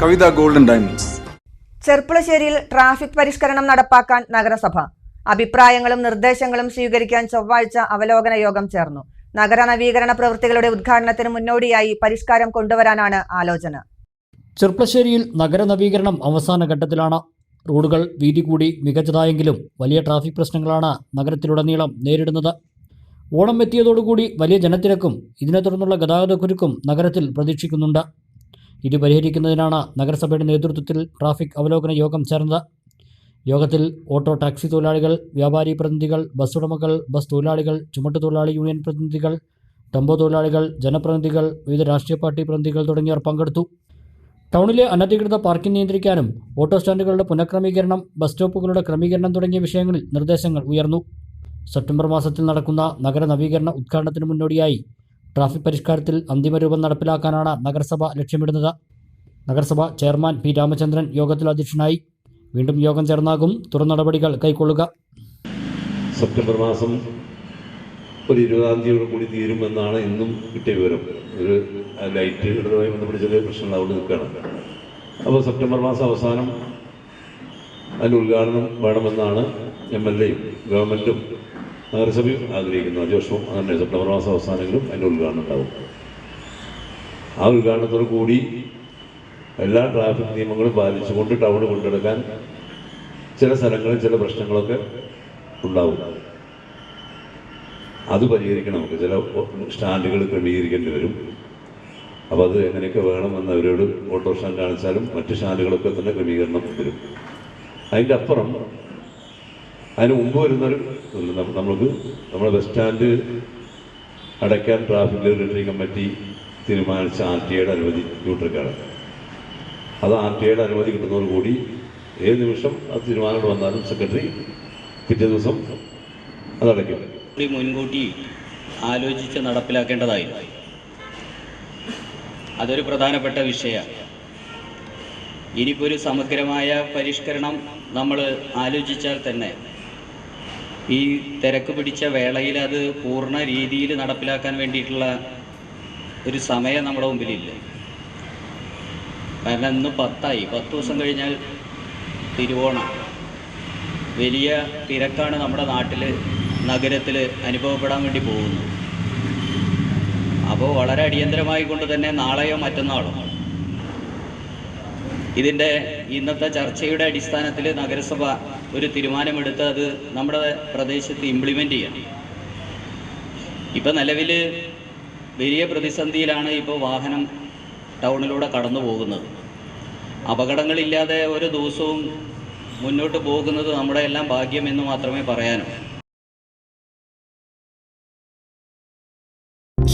Kavitha golden diamonds. ചെർപ്പുളശ്ശേരിയിൽ traffic പരിഷ്കരണം നടപ്പാക്കാൻ നഗരസഭ. അഭിപ്രായങ്ങളും നിർദ്ദേശങ്ങളും സ്വീകരിക്കാൻ ചൊവ്വാഴ്ച അവലോകന യോഗം ചേർന്നു. നഗര നവീകരണ പ്രവൃത്തികളുടെ ഉദ്ഘാടനത്തിന് മുന്നോടിയായി പരിഷ്കാരം കൊണ്ടുവരാനാണ് ആലോചന. ചെർപ്പശ്ശേരിയിൽ നഗര നവീകരണം അവസാന ഘട്ടത്തിലാണ്. റോഡുകൾ വീതി കൂടി മികച്ചതായെങ്കിലും വലിയ ട്രാഫിക് പ്രശ്നങ്ങളാണ് നഗരത്തിലുടനീളം നേരിടുന്നത്. ഓണം എത്തിയതോടുകൂടി വലിയ ജനത്തിരക്കും ഇതിനെ തുടർന്നുള്ള ഗതാഗതക്കുരുക്കും നഗരത്തിൽ പ്രതീക്ഷിക്കുന്നുണ്ട്. ഇത് പരിഹരിക്കുന്നതിനാണ് നഗരസഭയുടെ നേതൃത്വത്തിൽ ട്രാഫിക് അവലോകന യോഗം ചേർന്നത്. യോഗത്തിൽ ഓട്ടോ ടാക്സി തൊഴിലാളികൾ വ്യാപാരി പ്രതിനിധികൾ ബസ് ഉടമകൾ ബസ് തൊഴിലാളികൾ ചുമട്ട് തൊഴിലാളി യൂണിയൻ പ്രതിനിധികൾ ടെമ്പോ തൊഴിലാളികൾ ജനപ്രതിനിധികൾ വിവിധ രാഷ്ട്രീയ പാർട്ടി പ്രതിനിധികൾ തുടങ്ങിയവർ പങ്കെടുത്തു. ടൗണിലെ അനധികൃത പാർക്കിംഗ് നിയന്ത്രിക്കാനും ഓട്ടോ സ്റ്റാൻഡുകളുടെ പുനഃക്രമീകരണം ബസ് സ്റ്റോപ്പുകളുടെ ക്രമീകരണം തുടങ്ങിയ വിഷയങ്ങളിൽ നിർദ്ദേശങ്ങൾ ഉയർന്നു. സെപ്റ്റംബർ മാസത്തിൽ നടക്കുന്ന നഗര നവീകരണ ഉദ്ഘാടനത്തിന് മുന്നോടിയായി ട്രാഫിക് പരിഷ്കാരത്തിൽ അന്തിമ രൂപം നടപ്പിലാക്കാനാണ് നഗരസഭ ലക്ഷ്യമിടുന്നത്. നഗരസഭ ചെയർമാൻ പി രാമചന്ദ്രൻ യോഗത്തിൽ അധ്യക്ഷനായി. വീണ്ടും യോഗം ചേർന്നാകും. തുടർ നടപടികൾ കൈക്കൊള്ളുക. സെപ്റ്റംബർ മാസം ഒരു ഇരുപതാം തീയതിയോട് കൂടി തീരുമെന്നാണ് ഇന്നും കിട്ടിയ വിവരം. ഒരു ലൈറ്റ് ഇടതുമായി ബന്ധപ്പെട്ട് ചെറിയ പ്രശ്നങ്ങൾ അവിടെ നിൽക്കുകയാണ്. അപ്പോൾ സെപ്റ്റംബർ മാസം അവസാനം അതിന്റെ ഉദ്ഘാടനം വേണമെന്നാണ് എം എൽ എയും ഗവൺമെന്റും നഗരസഭയും ആഗ്രഹിക്കുന്നു വർഷവും അങ്ങനെ സെപ്റ്റംബർ മാസം അവസാനങ്ങളും അതിന്റെ ഉദ്ഘാടനം ഉണ്ടാവും. ആ ഉദ്ഘാടനത്തോടു കൂടി എല്ലാ ട്രാഫിക് നിയമങ്ങളും പാലിച്ചുകൊണ്ട് ടൗൺ കൊണ്ടെടുക്കാൻ ചില സ്ഥലങ്ങളിൽ ചില പ്രശ്നങ്ങളൊക്കെ ഉണ്ടാവും. അത് പരിഹരിക്കണം നമുക്ക്. ചില സ്റ്റാൻഡുകൾ ക്രമീകരിക്കേണ്ടി വരും. അപ്പോൾ അത് എങ്ങനെയൊക്കെ വേണമെന്ന് അവരോട് ഓട്ടോ സ്റ്റാൻഡ് കാണിച്ചാലും മറ്റ് സ്റ്റാൻഡുകളൊക്കെ തന്നെ ക്രമീകരണം വരും. അതിന്റെ അപ്പുറം അതിന് മുമ്പ് വരുന്നൊരു നമ്മൾക്ക് നമ്മുടെ ബസ് സ്റ്റാൻഡ് അടയ്ക്കാൻ ട്രാഫിക് റെഗുലേറ്ററി കമ്മിറ്റി തീരുമാനിച്ച ആർ ടി ഐയുടെ അനുമതി ന്യൂട്രക്കാണ് അത് ആർ ടി ഐയുടെ അനുമതി കിട്ടുന്നതോടുകൂടി ഏത് നിമിഷം അത് തീരുമാനം വന്നാലും സെക്രട്ടറി പിറ്റേ ദിവസം അതടയ്ക്കും കൂടി മുൻകൂട്ടി ആലോചിച്ച് നടപ്പിലാക്കേണ്ടതായി അതൊരു പ്രധാനപ്പെട്ട വിഷയമാണ്. ഇനിയിപ്പോൾ ഒരു സമഗ്രമായ പരിഷ്കരണം നമ്മൾ ആലോചിച്ചാൽ തന്നെ ഈ തിരക്ക് പിടിച്ച വേളയിൽ അത് പൂർണ രീതിയിൽ നടപ്പിലാക്കാൻ വേണ്ടിയിട്ടുള്ള ഒരു സമയം നമ്മുടെ മുമ്പിലില്ല. കാരണം ഇന്ന് പത്തായി. പത്ത് ദിവസം കഴിഞ്ഞാൽ തിരുവോണം. വലിയ തിരക്കാണ് നമ്മുടെ നാട്ടിൽ നഗരത്തിൽ അനുഭവപ്പെടാൻ വേണ്ടി പോകുന്നത്. അപ്പോൾ വളരെ അടിയന്തരമായി കൊണ്ട് തന്നെ നാളെയോ മറ്റന്നാളോ ഇതിന്റെ ഇന്നത്തെ ചർച്ചയുടെ അടിസ്ഥാനത്തിൽ നഗരസഭ ഒരു തീരുമാനമെടുത്ത് അത് നമ്മുടെ പ്രദേശത്ത് ഇംപ്ലിമെന്റ് ചെയ്യണം. ഇപ്പം നിലവിൽ വലിയ പ്രതിസന്ധിയിലാണ് ഇപ്പോൾ വാഹനം ടൗണിലൂടെ കടന്നു പോകുന്നത്. അപകടങ്ങളില്ലാതെ ഓരോ ദിവസവും മുന്നോട്ട് പോകുന്നത് നമ്മുടെ എല്ലാം ഭാഗ്യമെന്ന് മാത്രമേ പറയാനൂ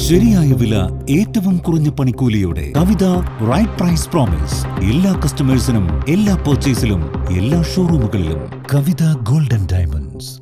ശരിയായ വില ഏറ്റവും കുറഞ്ഞ പണിക്കൂലിയോടെ കവിത റൈറ്റ് പ്രൈസ് പ്രോമിസ് എല്ലാ കസ്റ്റമേഴ്സിനും എല്ലാ പർച്ചേസിലും എല്ലാ ഷോറൂമുകളിലും കവിത ഗോൾഡൻ ഡയമണ്ട്സ്